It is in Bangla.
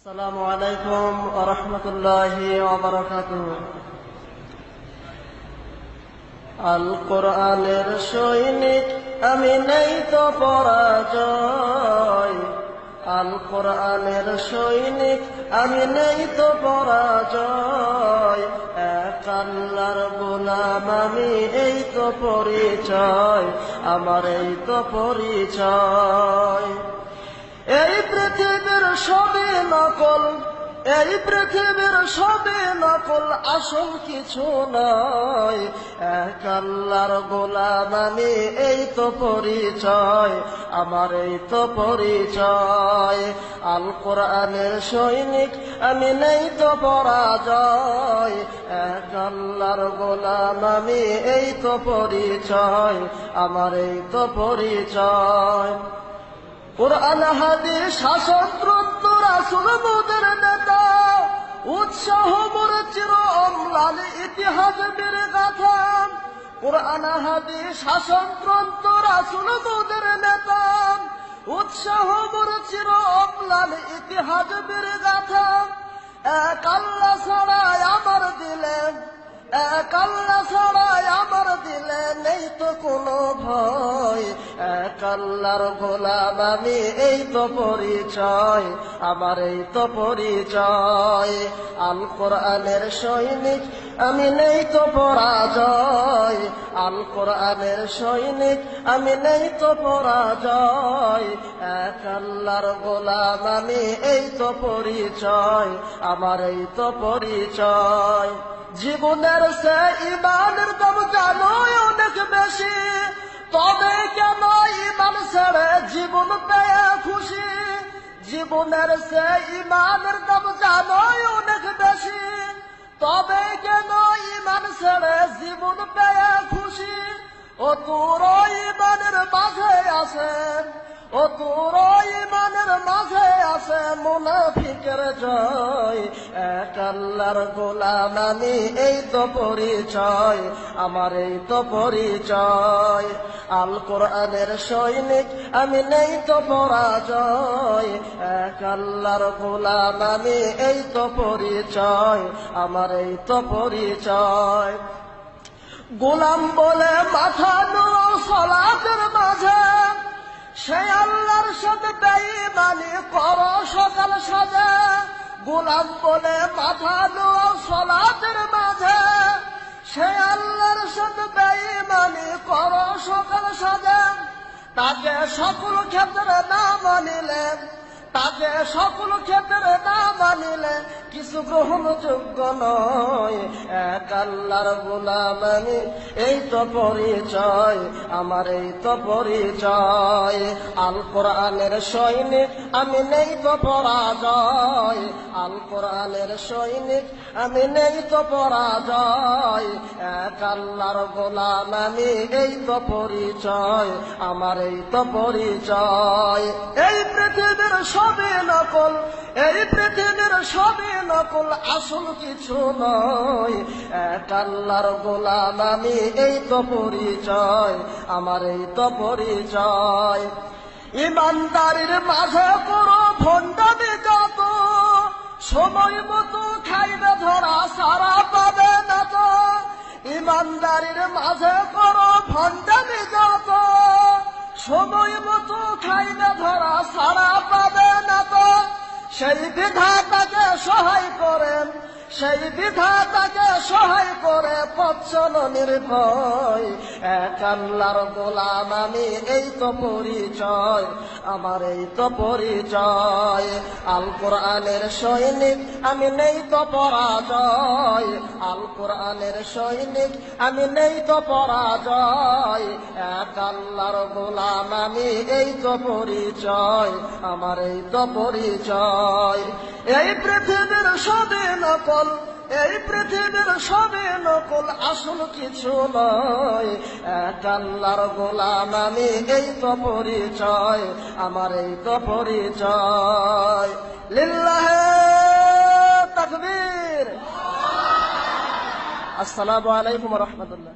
আসসালামু তো পরাজয়। আল আমি তো গোলাম আমি এই তো পরিচয়, আমার এই তো পরিচয়। এই পৃথিবী সবে নকল, এই পৃথিবীর সবে নকল, আসল কিছু নয়। এক আল্লাহর গোলাম, আমি এই তো পরিচয়, আমার এই তো পরিচয়। আল কোরআনের সৈনিক, আমি নেই তো পরাজয়। এক আল্লাহর গোলাম, আমি এই তো পরিচয়, আমার এই তো পরিচয়। কোরআন, হাদিস শাসত্র রাসুল মোদের নেতা, উৎসাহ মোর চির অম্লান ইতিহাস বীর গাথা কোরআন, হাদিস শাসনগ্রন্থ রাসুল মোদের নেতা, উৎসাহ মোর চির অম্লান ইতিহাস বীর গাথা এক আল্লাহ ছাড়াই আমার দিলে, এক নেই তো কোনো ভয়। আল্লাহর গোলাম, আমি এই তো পরিচয়, আমার এই তো পরিচয়। আল কোরআনের সৈনিক, আমি নেই তো পরাজয়। আল কোরআনের সৈনিক, আমি নেই তো পরাজয়। এক আল্লাহর গোলাম, আমি এই তো পরিচয়, আমার এই তো পরিচয়। জীবনের সে ইমানের দাম জানো অনেক বেশি? তবে কেন ইমান ছেড়ে জীবন পেয়ে খুশি। জীবনের সে ইমানের দাম জানোই অনেক বেশি। তবে কেন ইমান ছেড়ে জীবন পেয়ে খুশি? ও তোর ইমানের মাঝে আছেন ও তোর ইমানের মাঝে আছে মুনাফিকের জয়। এক আল্লাহর গোলাম আমি, এই তো পরিচয়, আমার এই তো পরিচয়। আল কোরআনের সৈনিক আমি নেই তো পরাজয়। এক আল্লাহর গোলাম আমি, এই তো পরিচয়, আমার এই তো পরিচয়। গোলাম বলে মাথা নো সলাতের মাঝে, সে সাথে বেঈমানি কর সকাল সাজে। গোলাম বলে মাথা দো সলাতের মাঝে। সে আল্লাহর সাথে বেঈমানি কর সকাল সাজে। তাকে সকল ক্ষেত্রে না মানিলেন তাকে সকল ক্ষেত্রে না মানিলে কিছু গ্রহণযোগ্য নয়। এক আল্লাহর গোলাম আমি এই তো পরিচয়, আমার এই তো পরিচয়। আল কোরআনের সৈনিক, আমি নেই তো পরাজয়। আল কোরআনের সৈনিক, আমি নেই তো পরাজয়। এক আল্লাহর গোলাম আমি এই তো পরিচয়, আমার এই তো পরিচয়। এই পৃথিবীর সবে নকল, এই পৃথিবীর সবে নকল আসল কিছু নয়। এক আল্লাহর গোলাম, আমি এই তো পরিচয়, আমার এই তো পরিচয়। ইমানদারির মাঝে করো ভণ্ডামি যত সময় মতো খাইবে ধরা সারা পাবে না তো। ইমানদারির মাঝে করো ভণ্ডামি যত সময় মতো খাইবে ধরা সারা পাবে সেই বিধাতাকে সহায় করেন সেই বিধাতাকে করে পচ্ছল নির্ভয় এক আল্লাহর গোলাম, আমি এই তো পরিচয়, আমার এই তো পরিচয়। আল কোরআনের সৈনিক, আমি নেই তো পরাজয়। আল কোরআনের সৈনিক, আমি নেই তো পরাজয়। এক আল্লাহর গোলাম, আমি এই তো পরিচয়, আমার এই তো পরিচয়। এই পৃথিবীর সবে নকল, এই পৃথিবীর সবে নকল আসল কিছু নয়। আল্লাহর গোলাম, আমি এই তো পরিচয়, আমার এই তো পরিচয়। লিল্লাহে তাকবীর। আসসালামু আলাইকুম রহমতুল্লাহ।